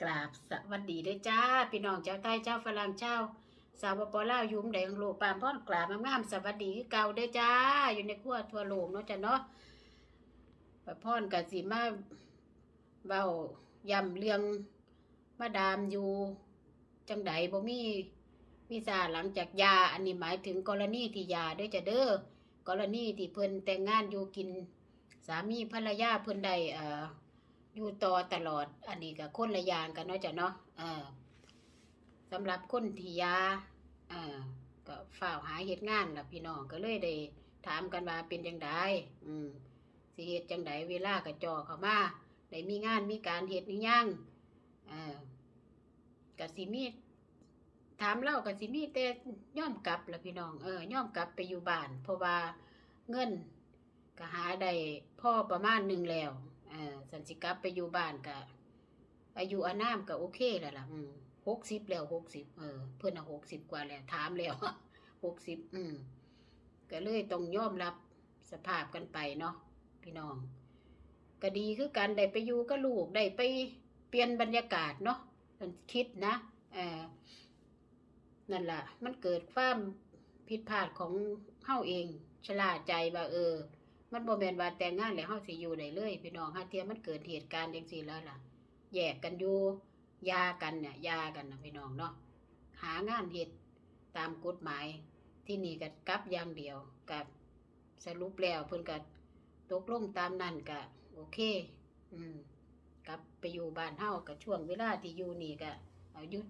กราบสวัสดีด้วยจ้าพี่น้องเจ้าวไทยเจ้าฝรั่งเจ้า สาวปปลายุ่มแดงโลกปามพ่อนกราบงามสวัสดีเก่าเด้อจ้า อยู่ในขั้วทั่วโลกเนาะจ้ะเนาะปพ่อนกับสีมาเบายำเรื่องมาดามอยู่ จังใดบ่มีวีซาหลังจากยาอันนี้หมายถึงกรณีที่ยาเด้อจ้ะเด้อกรณีที่เพิ่นแต่งงานอยู่กิน สามีภรรยาเพิ่นได้เอ่อ อยู่ต่อตลอด อันนี้ก็คนละอย่างกันเนาะจ้ะเนาะเออสำหรับคนที่ยาเออก็ฝ่าวหาเหตุงานล่ะพี่น้องก็เลยได้ถามกันว่าเป็นจังไดอืมสิเฮ็ดจังไดเวลากระจอเข้ามาได้มีงานมีการเฮ็ดหรือยังเออก็สิมีถามเล่าก็สิมีแต่ย่อมกลับล่ะพี่น้องเออย่อมกลับไปอยู่บ้าน เพราะว่าเงินก็หาได้พ่อประมาณหนึ่งแล้ว ออสันสิกลับไปอยู่บ้านกะอายุอานามก็โอเคแล้วล่ะอืมหกสิบแล้วหกสิบเออ เพื่อนอะหกสิบกว่าแล้วถามแล้วหกสิบอืมก็เลยต้องยอมรับสภาพกันไปเนาะพี่น้อง ก็ดีคือกันได้ไปอยู่กับลูกได้ไปเปลี่ยนบรรยากาศเนาะมันคิดนะเออนั่นล่ะ มันเกิดความผิดพลาดของเฮาเองชล่าใจว่าเออ มันบ่แม่นว่าแต่งงานแล้วเฮาสิอยู่ได้เลยพี่น้องฮาเทียมันเกิดเหตุการณ์จังซี่แล้วล่ะ แยกกันอยู่ยากันเนี่ยยากันนะพี่น้องเนาะหางานเฮ็ดตามกฎหมายที่นี่ก็กลับอย่างเดียวกับสรุปแล้วเพิ่นก็ตกลงตามนั้นก็โอเค อืมกลับไปอยู่บ้านเฮาก็ช่วงเวลาที่อยู่นี่ก็เอาหยุด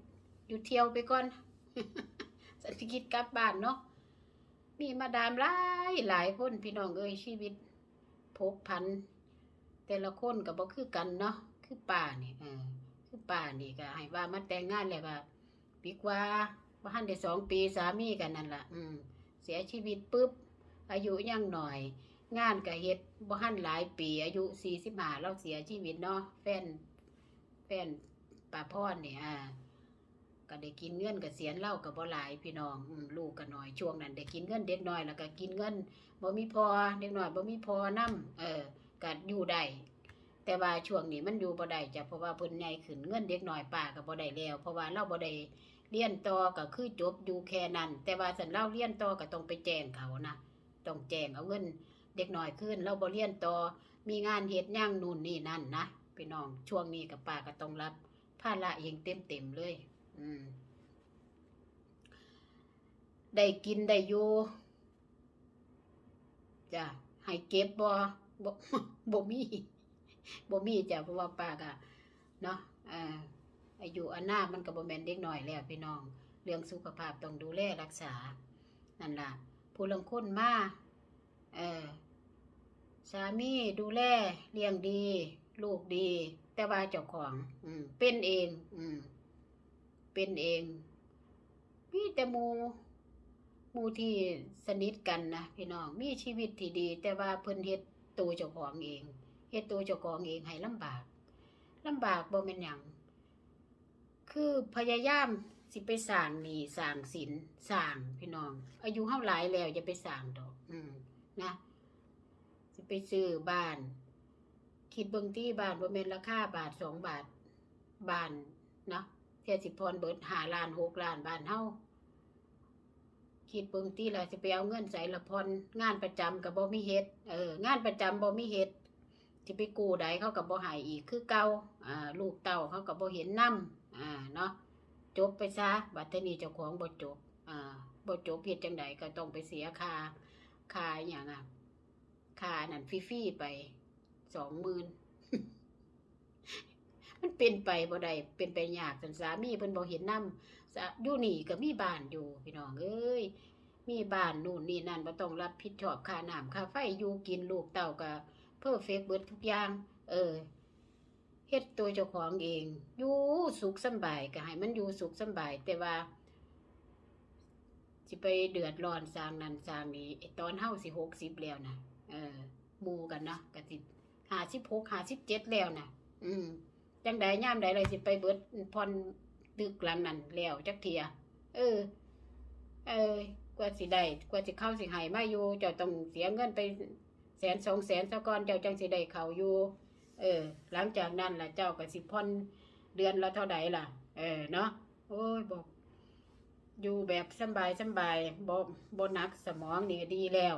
หยุดเที่ยวไปก่อนสันติกิจกลับบ้านเนาะ มีมาดามหลายหลายคนพี่น้องเอ้ยชีวิตพกพัน แต่ละคนก็บ่คือกันเนาะคือป่านี่เออคือป่านี่ก็ให้ว่ามาแต่งงานแล้วก็ปีกว่าบ่ทันได้สองปีสามีกันนั่นล่ะ อืม เสียชีวิตปุ๊บอายุยังหน่อย งานก็เฮ็ดบ่ทันหลายปี อายุ45เราเสียชีวิตเนาะแฟนแฟนป้าพรนี่อ่า ก็ได้กินเงินกับเสียนเหล้ากับบ่หลายพี่น้องลูกก็น้อยช่วงนั้นได้กินเงินเด็กน้อยแล้วก็กินเงินบ่มีพอเด็กน้อยบ่มีพอนํเออก็อยู่ได้แต่ว่าช่วงนี้มันอยู่บ่ได้จ้ะเพราะว่าเพิ่นใหญ่ขึ้นเงินเด็กน้อยป้าก็บ่ได้แล้ว เพราะว่าเราบ่ได้เรียนต่อก็คือจบอยู่แค่นั้น แต่ว่าสันเราเรียนต่อก็ต้องไปแจ้งเขานะต้องแจ้งเอาเงินเด็กน้อยขึ้น เราบ่เรียนต่อมีงานเฮ็ดย่างนู่นนี่นั่นนะพี่น้องช่วงนี้กับป้าก็ต้องรับภาระเองเต็มๆเลย ได้กินได้อยู่จ้ะให้เก็บบ่บ่บ่มีบ่มีจ้ะเพราะว่าป้าก็เนาะอ่าอายุอันหน้ามันก็บ่แม่นเด็กน้อยแล้วพี่น้อง เรื่องสุขภาพต้องดูแลรักษา นั่นล่ะ ผู้ลังคนมาเออสามีดูแลเลี้ยงดี ลูกดี แต่ว่าเจ้าของ อืมเป็นเอง อืม เป็นเองมีแต่หมูหมูที่สนิทกันนะพี่น้องมีชีวิตที่ดี แต่ว่าเพิ่นเฮ็ดตัวเจ้าของเองเฮ็ดตัวเจ้าของเองให้ลำบากลำบากบ่แม่นหยังคือพยายามสิไปสร้างหนี้สร้างสินสร้างพี่น้อง อายุเฮาหลายแล้วอย่าไปสร้างดอก อืมนะสิไปซื้อบ้าน คิดเบิ่งที่บ้านบ่แม่นราคาบาทสองบาทบ้านเนาะ เทียสิพรเบิดหาล้านหกล้านบ้านเฮาคิดเบิ่งตีละสิไปเอาเงินใส่ละพรงานประจำกับบ่มีเฮ็ดเอองานประจำบ่มีเฮ็ดสิไปกู้ใดเขากับบ่หายอีกคือเก่าอ่าลูกเต้าเขากับบ่เห็นนํอ่าเนาะจบไปซะบัดเทนี้เจ้าของบ่จบอ่าบ่จบเฮ็ดจังไดก็ต้องไปเสียค่าค่าอย่างอะค่านั่นฟรีๆไปสองหมื่น มันเป็นไปบ่ได้เป็นไปยากสันสามีเพิ่นบ่เห็นนำสะอยู่นี่ก็มีบ้านอยู่พี่น้องเอ้ยมีบ้านนู่นนี่นั่นบ่ต้องรับผิดชอบค่าน้ำค่าไฟอยู่กินลูกเต้าก็เพอร์เฟกเบิดทุกอย่าง เออเฮ็ดตัวเจ้าของเองอยู่สุขสบายก็ให้มันอยู่สุขสบายแต่ว่าสิไปเดือดร้อนสร้างนั้นสร้างนี้ไอตอนเฮาสิ60แล้วนะเออมูกันเนาะก็สิ56 57แล้วนะอืม จังใดย่ามใดเลยสิไปเบิดพรตึกหลังนั้นแล้วจักเทีย เออ เออกว่าสิได้กว่าสิเข้าสิหายมาอยู่ เจ้าต้องเสียเงินไปแสนสองแสนซะก่อนเจ้าจังสิได้เขาอยู่ เออ หลังจากนั้นล่ะ เจ้าก็สิพรเดือนละเท่าใดล่ะ เออเนาะโอ้ยบอก อยู่แบบสบายสบายบ่บ่หนักสมองนี่ดีแล้ว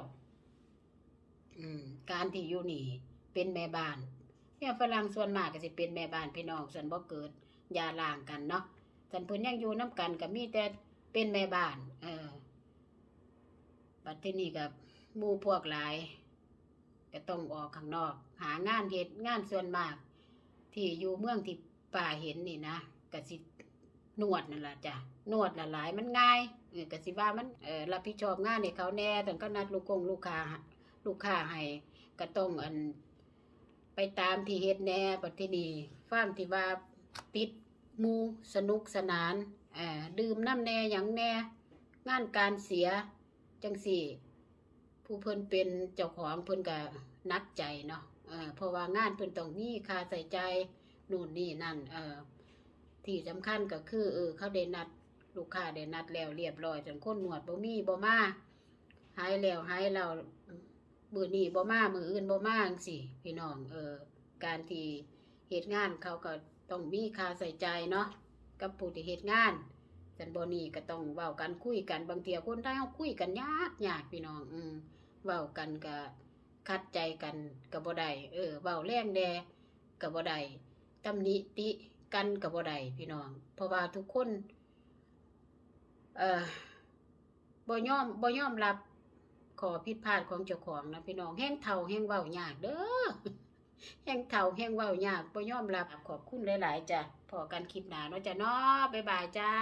อืม การที่อยู่นี่ เป็นแม่บ้าน เนี่ยฝรั่งส่วนมากก็สิเป็นแม่บ้านพี่น้องส่วนบ่เกิดยาล่างกันเนาะส่วนเพิ่นยังอยู่นํกันก็มีแต่เป็นแม่บ้าน เออ บัดที่นี่ก็หมู่พวกหลาย ก็ต้องออกข้างนอก หางานเฮ็ดงานส่วนมาก ที่อยู่เมืองที่ป่าเห็นนี่นะก็สินวดนั่นล่ะจ้ะนวดละหลายมันง่ายเออก็สิว่ามันเออรับผิดชอบงานให้เขาแน่แต่ก็นัดลูกกงลูกค้าลูกค้าให้ก็ต้องอัน ไปตามที่เฮ็ดแน่บัดทีนี้ฟังที่ว่าติดมูสนุกสนานเอ่อดื่มน้ำแน่หยังแน่ งานการเสียจังสี่ ผู้เพิ่นเป็นเจ้าของเพิ่นก็นักใจเนาะเออเพราะว่างานเพิ่นต้องมีค่าใส่ใจนู่นนี่นั่นเออที่สำคัญก็คือ เออ เขาได้นัดลูกค้าได้นัดแล้วเรียบร้อยจนคนหนวดบ่มีบ่มาหายแล้วหายแล้ว มื้อนี้บ่มามืออื่นบ่มาจังซี่พี่น้องเออการที่เฮ็ดงานเขาก็ต้องมีค่าใส่ใจเนาะกับผู้ที่เฮ็ดงานจันบ่นี้ก็ต้องเว้ากันคุยกันบางเทีคนไทยเฮาคุยกันยากยากพี่น้องอืมเว้ากันก็คัดใจกันก็บ่ได้เออเว้าแรงแดก็บ่ได้ตำหนิติกันก็บ่ได้พี่น้อง เพราะว่าทุกคน เอ่อบ่ยอมบ่ยอมรับ ขอผิดพลาดของเจ้าของนะพี่น้องแห้งเท่าแห้งเว้ายากเด้อแห้งเท่าแห้งเว้ายากบ่ยอมรับขอบคุณหลาย ๆจ้ะพอกันคลิปหนาเนาะจ้ะเนาะบ๊ายบายจ้า